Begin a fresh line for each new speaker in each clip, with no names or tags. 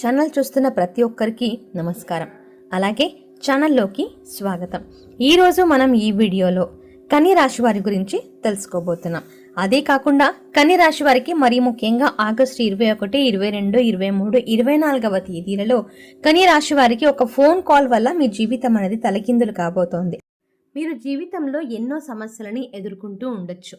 Channel చూస్తున్న ప్రతి ఒక్కరికి నమస్కారం. అలాగే ఛానల్లోకి స్వాగతం. ఈరోజు మనం ఈ వీడియోలో కని రాశి వారి గురించి తెలుసుకోబోతున్నాం. అదే కాకుండా కని రాశి వారికి మరీ ముఖ్యంగా ఆగస్టు ఇరవై ఒకటి ఇరవై రెండు ఇరవై మూడు ఇరవై నాలుగవ తేదీలలో కని రాశి వారికి ఒక ఫోన్ కాల్ వల్ల మీ జీవితం అనేది తలకిందులు కాబోతోంది. మీరు జీవితంలో ఎన్నో సమస్యలని ఎదుర్కొంటూ ఉండొచ్చు.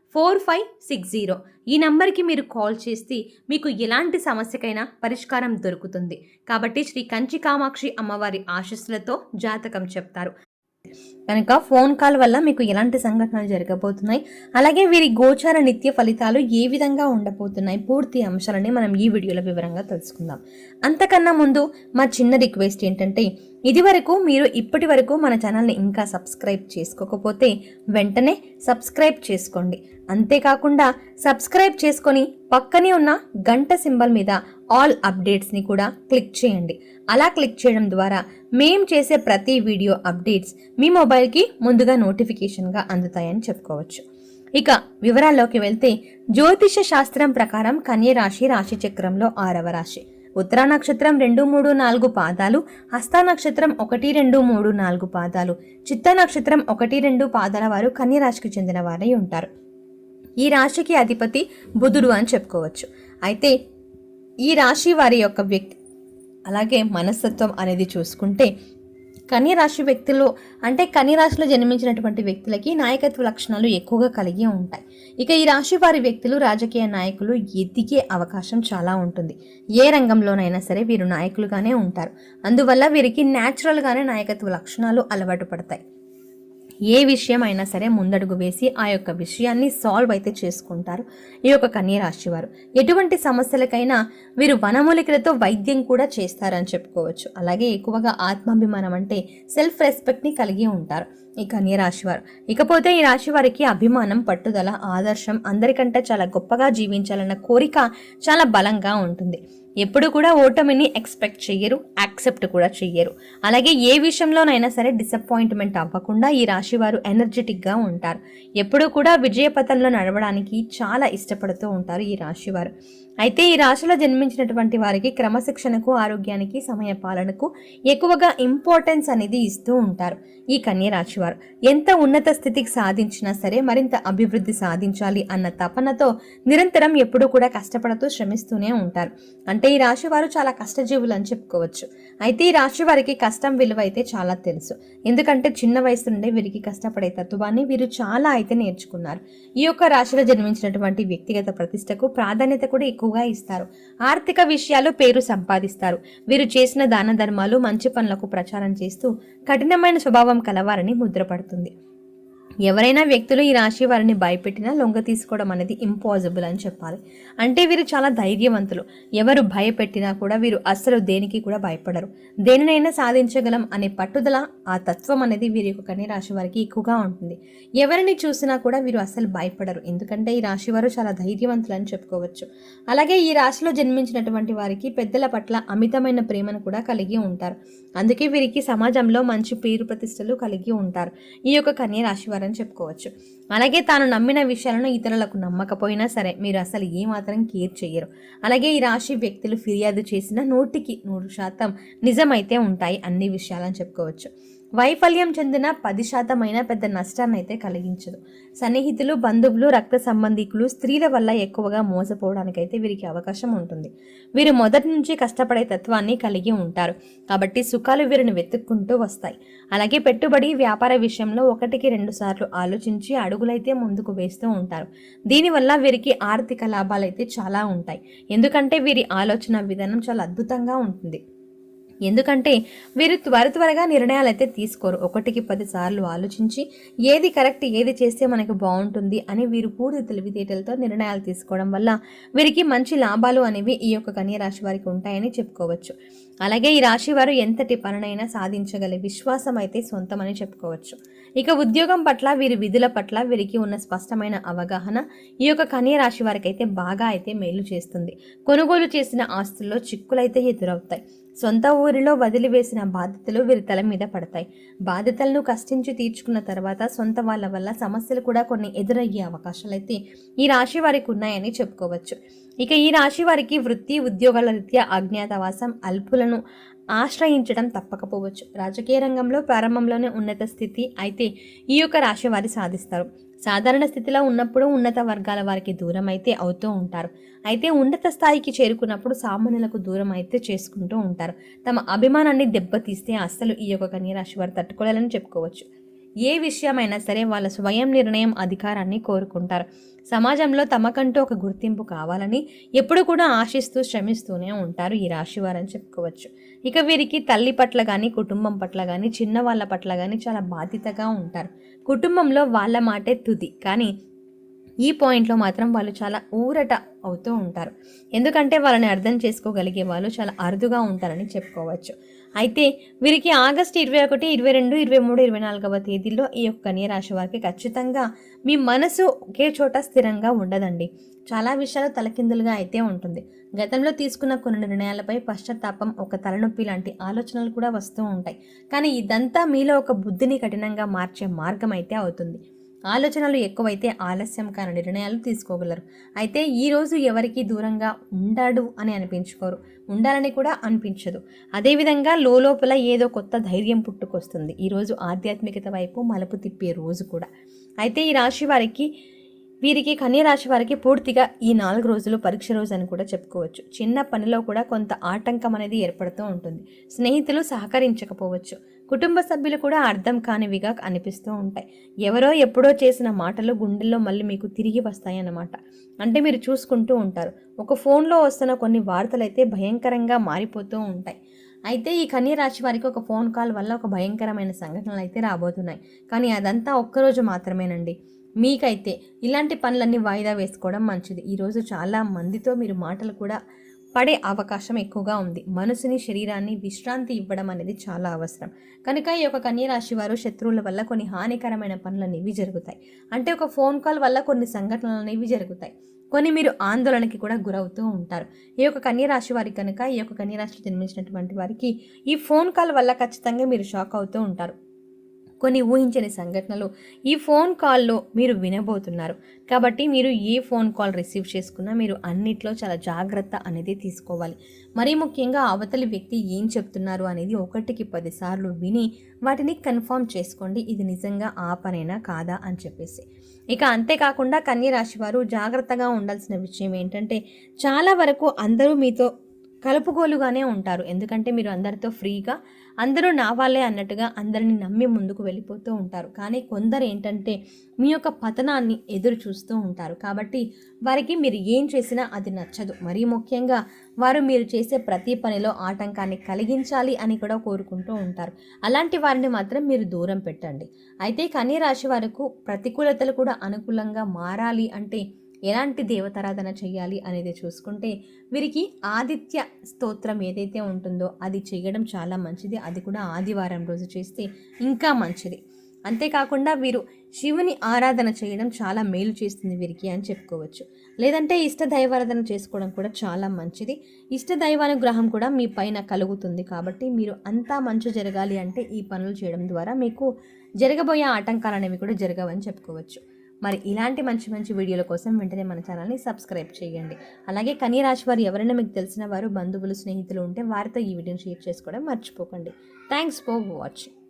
four five six zero. ఈ నంబర్కి మీరు కాల్ చేస్తే మీకు ఎలాంటి సమస్యకైనా పరిష్కారం దొరుకుతుంది. కాబట్టి శ్రీ కంచి కామాక్షి అమ్మవారి ఆశస్సులతో జాతకం చెప్తారు. కనుక ఫోన్ కాల్ వల్ల మీకు ఎలాంటి సంఘటనలు జరగబోతున్నాయి అలాగే వీరి గోచార నిత్య ఫలితాలు ఏ విధంగా ఉండబోతున్నాయి పూర్తి అంశాలని మనం ఈ వీడియోలో వివరంగా తెలుసుకుందాం. అంతకన్నా ముందు మా చిన్న రిక్వెస్ట్ ఏంటంటే ఇది వరకు మీరు ఇప్పటి వరకు మన ఛానల్ని ఇంకా సబ్స్క్రైబ్ చేసుకోకపోతే వెంటనే సబ్స్క్రైబ్ చేసుకోండి. అంతేకాకుండా సబ్స్క్రైబ్ చేసుకొని పక్కనే ఉన్న గంట సింబల్ మీద ఆల్ అప్డేట్స్ని కూడా క్లిక్ చేయండి. అలా క్లిక్ చేయడం ద్వారా మేం చేసే ప్రతి వీడియో అప్డేట్స్ మీ మొబైల్కి ముందుగా నోటిఫికేషన్గా అందుతాయని చెప్పుకోవచ్చు. ఇక వివరాల్లోకి వెళ్తే జ్యోతిష శాస్త్రం ప్రకారం కన్య రాశి చక్రంలో ఆరవ రాశి. ఉత్తరా నక్షత్రం రెండు మూడు నాలుగు పాదాలు హస్త నక్షత్రం ఒకటి రెండు మూడు నాలుగు పాదాలు చిత్త నక్షత్రం ఒకటి రెండు పాదాల వారు కన్యరాశికి చెందిన వారై ఉంటారు. ఈ రాశికి అధిపతి బుధుడు అని చెప్పుకోవచ్చు. అయితే ఈ రాశి వారి యొక్క వ్యక్తి అలాగే మనస్తత్వం అనేది చూసుకుంటే కన్య రాశి వ్యక్తులు అంటే కన్య రాశిలో జన్మించినటువంటి వ్యక్తులకి నాయకత్వ లక్షణాలు ఎక్కువగా కలిగి ఉంటాయి. ఇక ఈ రాశి వారి వ్యక్తులు రాజకీయ నాయకులు ఎదిగే అవకాశం చాలా ఉంటుంది. ఏ రంగంలోనైనా సరే వీరు నాయకులుగానే ఉంటారు. అందువల్ల వీరికి న్యాచురల్గానే నాయకత్వ లక్షణాలు అలవాటు పడతాయి. ఏ విషయం అయినా సరే ముందడుగు వేసి ఆ యొక్క విషయాన్ని సాల్వ్ అయితే చేసుకుంటారు ఈ యొక్క కన్యరాశివారు వారు. ఎటువంటి సమస్యలకైనా వీరు వనమూలికలతో వైద్యం కూడా చేస్తారని చెప్పుకోవచ్చు. అలాగే ఎక్కువగా ఆత్మాభిమానం అంటే సెల్ఫ్ రెస్పెక్ట్ని కలిగి ఉంటారు. ఈ కన్యరాశివారు ఇకపోతే ఈ రాశి వారికి అభిమానం పట్టుదల ఆదర్శం అందరికంటే చాలా గొప్పగా జీవించాలన్న కోరిక చాలా బలంగా ఉంటుంది. ఎప్పుడు కూడా ఓటమిని ఎక్స్పెక్ట్ చెయ్యరు యాక్సెప్ట్ కూడా చెయ్యరు. అలాగే ఏ విషయంలోనైనా సరే డిసప్పాయింట్మెంట్ అవ్వకుండా ఈ రాశి వారు ఎనర్జెటిక్గా ఉంటారు. ఎప్పుడూ కూడా విజయపథంలో నడవడానికి చాలా ఇష్టపడుతూ ఉంటారు ఈ రాశివారు అయితే ఈ రాశిలో జన్మించినటువంటి వారికి క్రమశిక్షణకు ఆరోగ్యానికి సమయ పాలనకు ఎక్కువగా ఇంపార్టెన్స్ అనేది ఇస్తూ ఉంటారు ఈ కన్య రాశి వారు. ఎంత ఉన్నత స్థితికి సాధించినా సరే మరింత అభివృద్ధి సాధించాలి అన్న తపనతో నిరంతరం ఎప్పుడూ కూడా కష్టపడుతూ శ్రమిస్తూనే ఉంటారు. అంటే ఈ రాశి వారు చాలా కష్టజీవులు అని చెప్పుకోవచ్చు. అయితే ఈ రాశి వారికి కష్టం విలువ అయితే చాలా తెలుసు. ఎందుకంటే చిన్న వయసు నుండే వీరికి కష్టపడే తత్వాన్ని వీరు చాలా అయితే నేర్చుకున్నారు. ఈ యొక్క రాశిలో జన్మించినటువంటి వ్యక్తిగత ప్రతిష్టకు ప్రాధాన్యత కూడా ఎక్కువగా ఇస్తారు. ఆర్థిక విషయాలు పేరు సంపాదిస్తారు. వీరు చేసిన దాన ధర్మాలు మంచి పనులకు ప్రచారం చేస్తూ కఠినమైన స్వభావం కలవారని ముద్రపడుతుంది. ఎవరైనా వ్యక్తులు ఈ రాశి వారిని భయపెట్టినా లొంగ తీసుకోవడం అనేది ఇంపాసిబుల్ అని చెప్పాలి. అంటే వీరు చాలా ధైర్యవంతులు. ఎవరు భయపెట్టినా కూడా వీరు అస్సలు దేనికి కూడా భయపడరు. దేనినైనా సాధించగలం అనే పట్టుదల ఆ తత్వం అనేది వీరి యొక్క కన్య రాశి వారికి ఎక్కువగా ఉంటుంది. ఎవరిని చూసినా కూడా వీరు అస్సలు భయపడరు. ఎందుకంటే ఈ రాశి వారు చాలా ధైర్యవంతులు అని చెప్పుకోవచ్చు. అలాగే ఈ రాశిలో జన్మించినటువంటి వారికి పెద్దల పట్ల అమితమైన ప్రేమను కూడా కలిగి ఉంటారు. అందుకే వీరికి సమాజంలో మంచి పేరు ప్రతిష్టలు కలిగి ఉంటారు. ఈ యొక్క కన్య రాశి వారు అని చెప్పుకోవచ్చు. అలాగే తాను నమ్మిన విషయాలను ఇతరులకు నమ్మకపోయినా సరే మీరు అసలు ఏమాత్రం కేర్ చేయరు అలాగే ఈ రాశి వ్యక్తులు ఫిర్యాదు చేసిన నూటికి నూరు శాతం నిజమైతే ఉంటాయి అన్ని విషయాలని చెప్పుకోవచ్చు. వైఫల్యం చెందిన పది శాతమైన పెద్ద నష్టాన్ని అయితే కలిగించదు. సన్నిహితులు బంధువులు రక్త సంబంధికులు స్త్రీల వల్ల ఎక్కువగా మోసపోవడానికైతే వీరికి అవకాశం ఉంటుంది. వీరు మొదటి నుంచి కష్టపడే తత్వాన్ని కలిగి ఉంటారు. కాబట్టి సుఖాలు వీరిని వెతుక్కుంటూ వస్తాయి. అలాగే పెట్టుబడి వ్యాపార విషయంలో ఒకటికి రెండు సార్లు ఆలోచించి అడుగులైతే ముందుకు వేస్తూ ఉంటారు. దీనివల్ల వీరికి ఆర్థిక లాభాలైతే చాలా ఉంటాయి. ఎందుకంటే వీరి ఆలోచన విధానం చాలా అద్భుతంగా ఉంటుంది. ఎందుకంటే వీరు త్వర త్వరగా నిర్ణయాలు అయితే తీసుకోరు. ఒకటికి పది సార్లు ఆలోచించి ఏది కరెక్ట్ ఏది చేస్తే మనకు బాగుంటుంది అని వీరు పూర్తి తెలివితేటలతో నిర్ణయాలు తీసుకోవడం వల్ల వీరికి మంచి లాభాలు అనేవి ఈ యొక్క కన్య రాశి వారికి ఉంటాయని చెప్పుకోవచ్చు. అలాగే ఈ రాశి వారు ఎంతటి పనునైనా సాధించగల విశ్వాసం అయితే సొంతమని చెప్పుకోవచ్చు. ఇక ఉద్యోగం పట్ల వీరి విధుల పట్ల వీరికి ఉన్న స్పష్టమైన అవగాహన ఈ యొక్క కన్య రాశి వారికి అయితే బాగా అయితే మేలు చేస్తుంది. కొనుగోలు చేసిన ఆస్తుల్లో చిక్కులైతే ఎదురవుతాయి. సొంత ఊరిలో వదిలివేసిన బాధ్యతలు వీరి తల మీద పడతాయి. బాధ్యతలను కష్టించి తీర్చుకున్న తర్వాత సొంత వాళ్ళ వల్ల సమస్యలు కూడా కొన్ని ఎదురయ్యే అవకాశాలు అయితే ఈ రాశి వారికి ఉన్నాయని చెప్పుకోవచ్చు. ఇక ఈ రాశి వారికి వృత్తి ఉద్యోగాల రీత్యా అజ్ఞాతవాసం అల్పులను ఆశ్రయించడం తప్పకపోవచ్చు. రాజకీయ రంగంలో ప్రారంభంలోనే ఉన్నత స్థితి అయితే ఈ యొక్క రాశి వారి సాధిస్తారు. సాధారణ స్థితిలో ఉన్నప్పుడు ఉన్నత వర్గాల వారికి దూరం అయితే అవుతూ ఉంటారు. అయితే ఉన్నత స్థాయికి చేరుకున్నప్పుడు సామాన్యులకు దూరం అయితే చేసుకుంటూ ఉంటారు. తమ అభిమానాన్ని దెబ్బతీస్తే అస్సలు ఈ యొక్క కన్యరాశి వారు తట్టుకోలేరని చెప్పుకోవచ్చు. ఏ విషయమైనా సరే వాళ్ళ స్వయం నిర్ణయం అధికారాన్ని కోరుకుంటారు. సమాజంలో తమకంటూ ఒక గుర్తింపు కావాలని ఎప్పుడు కూడా ఆశిస్తూ శ్రమిస్తూనే ఉంటారు ఈ రాశి వారని చెప్పుకోవచ్చు. ఇక వీరికి తల్లి పట్ల కానీ కుటుంబం పట్ల కానీ చిన్న వాళ్ళ పట్ల కానీ చాలా బాధ్యతగా ఉంటారు. కుటుంబంలో వాళ్ళ మాటే తుది. కానీ ఈ పాయింట్లో మాత్రం వాళ్ళు చాలా ఊరట అవుతూ ఉంటారు. ఎందుకంటే వాళ్ళని అర్థం చేసుకోగలిగే వాళ్ళు చాలా అరుదుగా ఉంటారని చెప్పుకోవచ్చు. అయితే వీరికి ఆగస్టు ఇరవై ఒకటి ఇరవై రెండు ఇరవై మూడు ఇరవై నాలుగవ తేదీలో ఈ యొక్క కన్య రాశి వారికి ఖచ్చితంగా మీ మనసు ఒకే చోట స్థిరంగా ఉండదండి. చాలా విషయాలు తలకిందులుగా అయితే ఉంటుంది. గతంలో తీసుకున్న కొన్ని నిర్ణయాలపై పశ్చాత్తాపం ఒక తలనొప్పి లాంటి ఆలోచనలు కూడా వస్తూ ఉంటాయి. కానీ ఇదంతా మీలో ఒక బుద్ధిని కఠినంగా మార్చే మార్గం అయితే అవుతుంది. ఆలోచనలు ఎక్కువైతే ఆలస్యం కాని నిర్ణయాలు తీసుకోగలరు. అయితే ఈరోజు ఎవరికి దూరంగా ఉండాడు అని అనిపించుకోరు. ఉండాలని కూడా అనిపించదు. అదేవిధంగా లోపల ఏదో కొత్త ధైర్యం పుట్టుకొస్తుంది. ఈరోజు ఆధ్యాత్మికత వైపు మలుపు తిప్పే రోజు కూడా. అయితే ఈ రాశి వారికి వీరికి కన్య రాశి వారికి పూర్తిగా ఈ నాలుగు రోజులు పరీక్ష రోజు అని కూడా చెప్పుకోవచ్చు. చిన్న పనిలో కూడా కొంత ఆటంకం అనేది ఏర్పడుతూ ఉంటుంది. స్నేహితులు సహకరించకపోవచ్చు. కుటుంబ సభ్యులు కూడా అర్థం కానివిగా అనిపిస్తూ ఉంటాయి. ఎవరో ఎప్పుడో చేసిన మాటలు గుండెల్లో మళ్ళీ మీకు తిరిగి వస్తాయన్నమాట. అంటే మీరు చూసుకుంటూ ఉంటారు. ఒక ఫోన్లో వస్తున్న కొన్ని వార్తలు అయితే భయంకరంగా మారిపోతూ ఉంటాయి. అయితే ఈ కన్య రాశి వారికి ఒక ఫోన్ కాల్ వల్ల ఒక భయంకరమైన సంఘటనలు అయితే రాబోతున్నాయి. కానీ అదంతా ఒక్కరోజు మాత్రమేనండి. మీకైతే ఇలాంటి పనులన్నీ వాయిదా వేసుకోవడం మంచిది. ఈరోజు చాలా మందితో మీరు మాటలు కూడా పడే అవకాశం ఎక్కువగా ఉంది. మనసుని శరీరాన్ని విశ్రాంతి ఇవ్వడం అనేది చాలా అవసరం. కనుక ఈ యొక్క కన్యరాశి వారు శత్రువుల వల్ల కొన్ని హానికరమైన పనులు అనేవి జరుగుతాయి. అంటే ఒక ఫోన్ కాల్ వల్ల కొన్ని సంఘటనలు అనేవి జరుగుతాయి. కొన్ని మీరు ఆందోళనకి కూడా గురవుతూ ఉంటారు. ఈ యొక్క కన్యరాశి వారికి కనుక ఈ యొక్క కన్యరాశిలో జన్మించినటువంటి వారికి ఈ ఫోన్ కాల్ వల్ల ఖచ్చితంగా మీరు షాక్ అవుతూ ఉంటారు. కొన్ని ఊహించని సంఘటనలు ఈ ఫోన్ కాల్లో మీరు వినబోతున్నారు. కాబట్టి మీరు ఏ ఫోన్ కాల్ రిసీవ్ చేసుకున్నా మీరు అన్నిట్లో చాలా జాగ్రత్త అనేది తీసుకోవాలి. మరీ ముఖ్యంగా అవతలి వ్యక్తి ఏం చెప్తున్నారు అనేది ఒకటికి పదిసార్లు విని వాటిని కన్ఫర్మ్ చేసుకోండి. ఇది నిజంగా ఆ పనైనా కాదా అని చెప్పేసి. ఇక అంతేకాకుండా కన్యరాశి వారు జాగ్రత్తగా ఉండాల్సిన విషయం ఏంటంటే చాలా వరకు అందరూ మీతో కలుపుగోలుగానే ఉంటారు. ఎందుకంటే మీరు అందరితో ఫ్రీగా అందరూ నా వాళ్ళే అన్నట్టుగా అందరిని నమ్మి ముందుకు వెళ్ళిపోతూ ఉంటారు. కానీ కొందరు ఏంటంటే మీ యొక్క పతనాన్ని ఎదురు చూస్తూ ఉంటారు. కాబట్టి వారికి మీరు ఏం చేసినా అది నచ్చదు. మరీ ముఖ్యంగా వారు మీరు చేసే ప్రతి పనిలో ఆటంకాన్ని కలిగించాలి అని కూడా కోరుకుంటూ ఉంటారు. అలాంటి వారిని మాత్రం మీరు దూరం పెట్టండి. అయితే కన్యరాశి వారికి ప్రతికూలతలు కూడా అనుకూలంగా మారాలి అంటే ఎలాంటి దేవతారాధన చేయాలి అనేది చూసుకుంటే వీరికి ఆదిత్య స్తోత్రం ఏదైతే ఉంటుందో అది చేయడం చాలా మంచిది. అది కూడా ఆదివారం రోజు చేస్తే ఇంకా మంచిది. అంతేకాకుండా వీరు శివుని ఆరాధన చేయడం చాలా మేలు చేస్తుంది వీరికి అని చెప్పుకోవచ్చు. లేదంటే ఇష్ట దైవారాధన చేసుకోవడం కూడా చాలా మంచిది. ఇష్ట దైవానుగ్రహం కూడా మీ పైన కలుగుతుంది కాబట్టి మీరు అంతా మంచి జరగాలి అంటే ఈ పనులు చేయడం ద్వారా మీకు జరగబోయే ఆటంకాలు అనేవి కూడా జరగవని చెప్పుకోవచ్చు. మరి ఇలాంటి మంచి మంచి వీడియోల కోసం వెంటనే మన ఛానల్ని సబ్స్క్రైబ్ చేయండి. అలాగే కన్య రాశి వారు ఎవరైనా మీకు తెలిసిన వారు బంధువులు స్నేహితులు ఉంటే వారితో ఈ వీడియోని షేర్ చేసుకోవడం మర్చిపోకండి. Thanks for watching